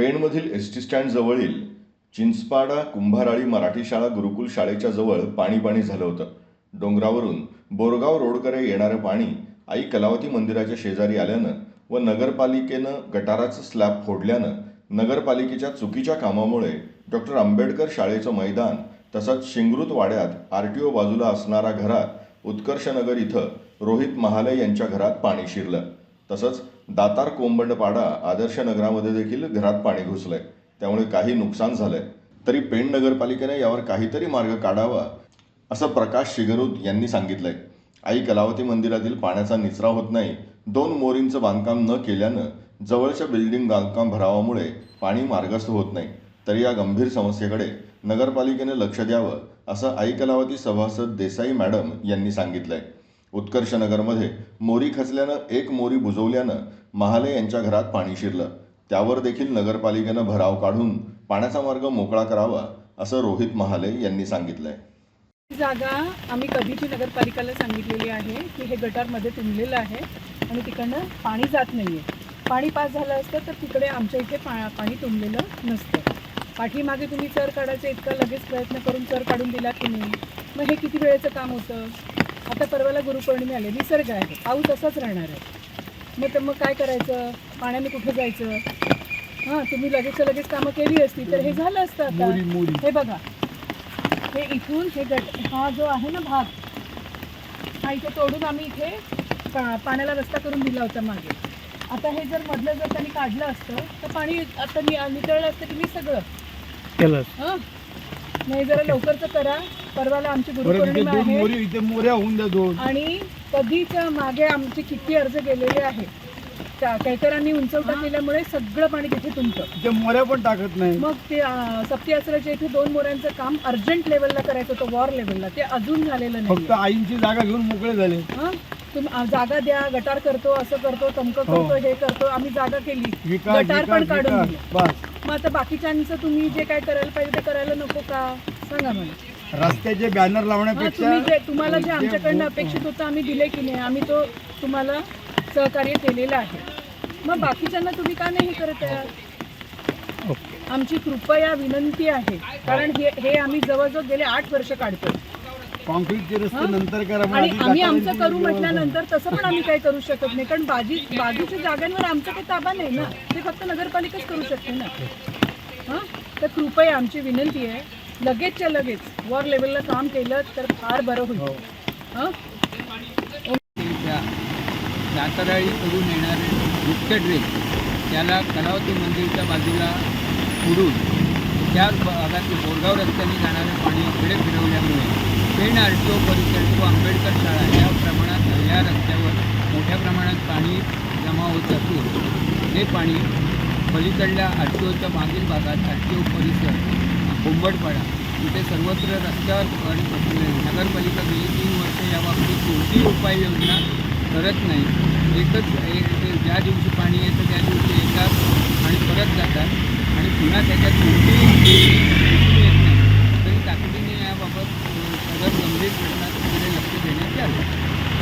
पेणमधील S T स्टँडजवळील चिंचपाडा कुंभाराळी मराठी शाळा गुरुकुल शाळेच्या जवळ पाणी पाणी झालं होतं. डोंगरावरून बोरगाव रोडकडे येणारं पाणी आई कलावती मंदिराच्या शेजारी आल्यानं व नगरपालिकेनं गटाराचं स्लॅब फोडल्यानं नगरपालिकेच्या चुकीच्या कामामुळे डॉक्टर आंबेडकर शाळेचं मैदान तसंच शिंगृत वाड्यात आर टी ओ बाजूला असणाऱ्या घरात उत्कर्षनगर इथं रोहित महाले यांच्या घरात पाणी शिरलं. तसंच दातार कोंबंडपाडा आदर्श नगरामध्ये देखील घरात पाणी घुसलंय. त्यामुळे काही नुकसान झालंय. तरी पेण नगरपालिकेने यावर काहीतरी मार्ग काढावा असं प्रकाश शिगरूद यांनी सांगितलंय. आई कलावती मंदिरातील पाण्याचा निचरा होत नाही. दोन मोरींचं बांधकाम न केल्यानं जवळच्या बिल्डिंग बांधकाम भरावामुळे पाणी मार्गस्थ होत नाही. तरी या गंभीर समस्येकडे नगरपालिकेने लक्ष द्यावं असं आई कलावती सभासद देसाई मॅडम यांनी सांगितलंय. उत्कर्ष नगरमध्ये मोरी खचल्यानं एक मोरी बुजवल्यानं महाले यांच्या घरात पाणी शिरलं. त्यावर देखील नगरपालिकेनं भराव काढून पाण्याचा मार्ग मोकळा करावा असं रोहित महाले यांनी सांगितलंय. जागा आम्ही कधीची नगरपालिकेला सांगितलेली आहे की हे गटारमध्ये तुंबलेलं आहे आणि तिकडनं पाणी जात नाही आहे पाणी पास झालं असतं तर तिकडे आमच्या इथे पा पाणी तुंबलेलं नसतं. पाठीमागे तुम्ही चर काढायचं इतका लगेच प्रयत्न करून चर काढून दिला की नाही? मग हे किती वेळेचं काम होतं? आता परवाला गुरुपौर्णिमे आले निसर्ग आहे. पाऊस असाच राहणार आहे. मग तर मग काय करायचं? पाण्याने कुठं जायचं? हां तुम्ही लगेच लगेच कामं केली असती तर हे झालं असतं आता. हे बघा. हे इथून हे गट हा जो आहे ना भाग हा इथे तोडून आम्ही इथे पा- पाण्याला रस्ता करून दिला होता मागे. आता हे जर मधलं जर त्यांनी काढलं असतं तर पाणी आता नि नितळलं असतं की मी सगळं? केलं हां. नाही जरा लवकरच करा. परवाला आमची गुरुपौर्णिमा आहे. मोरी इथे मोऱ्या होऊन द्या दोन. आणि कधीच मागे आमचे किती अर्ज गेलेले आहेत कैकरांनी उंचवटा केल्यामुळे सगळं पाणी तिथे तुमचं. मोऱ्या पण टाकत नाही. मग ते सप्ती आसराच्या इथे दोन मोऱ्यांचं काम अर्जंट लेवलला करायचं होतं वॉर लेवलला. ते अजून झालेलं नाही फक्त आईंची जागा घेऊन मोकळे झाले? तुम्ही जागा द्या गटार करतो असं करतो तमकं हो. करतो हे करतो आम्ही जागा केली. गटार पण काढून बस. मग आता बाकीच्यांचं तुम्ही जे काय करायला पाहिजे ते करायला नको का? सांगा मला. रस्त्याचे बॅनर हं, लावण्यापेक्षा तुम्ही जे तुम्हाला जे आमच्याकडनं भूत- अपेक्षित होतं आम्ही दिले की नाही आम्ही तो तुम्हाला सहकार्य केलेलं आहे. मग बाकीच्यांना तुम्ही का नाही हे करत आहे? आमची कृपया विनंती आहे कारण हे हे आम्ही जवळजवळ गेले आठ वर्ष काढतो कॉन्क्रीटचे रस्ते हं? नंतर करा आणि आधी आम्ही आमचं करू व्यवस्था- म्हटल्यानंतर तसं पण आम्ही काही करू शकत नाही. कारण बाजी बाजूच्या जागांवर आमचा काही ताबा नाही ना. ते फक्त नगरपालिकाच करू शकते ना. हां? तर कृपया आमची विनंती आहे. लगेचच्या लगेच वर लेवलला काम केलं तर फार बरं होईल. हो. हां? त्या साताराळीकडून येणारे मुख्य ड्रेन त्याला कलावती मंदिरच्या बाजूला उडून त्या भागातील बोरगाव रस्त्याने जाणारे पाणी इकडे फिरवल्यामुळे नवीन आर टी ओ परिसर किंवा आंबेडकर शाळा या प्रमाणात या रस्त्यावर मोठ्या प्रमाणात पाणी जमा होत असून हे पाणी पलीकडल्या आर टी ओच्या मागील भागात आर टी ओ परिसर कोंबडपाडा तिथे सर्वत्र रस्त्यावर पण नगरपालिका गेली तीन वर्ष याबाबतीत कोणतीही उपाययोजना करत नाही. एकच एक ज्या दिवशी पाणी येतं त्या दिवशी येतात आणि परत जातात आणि पुन्हा त्याच्यात कोणतीही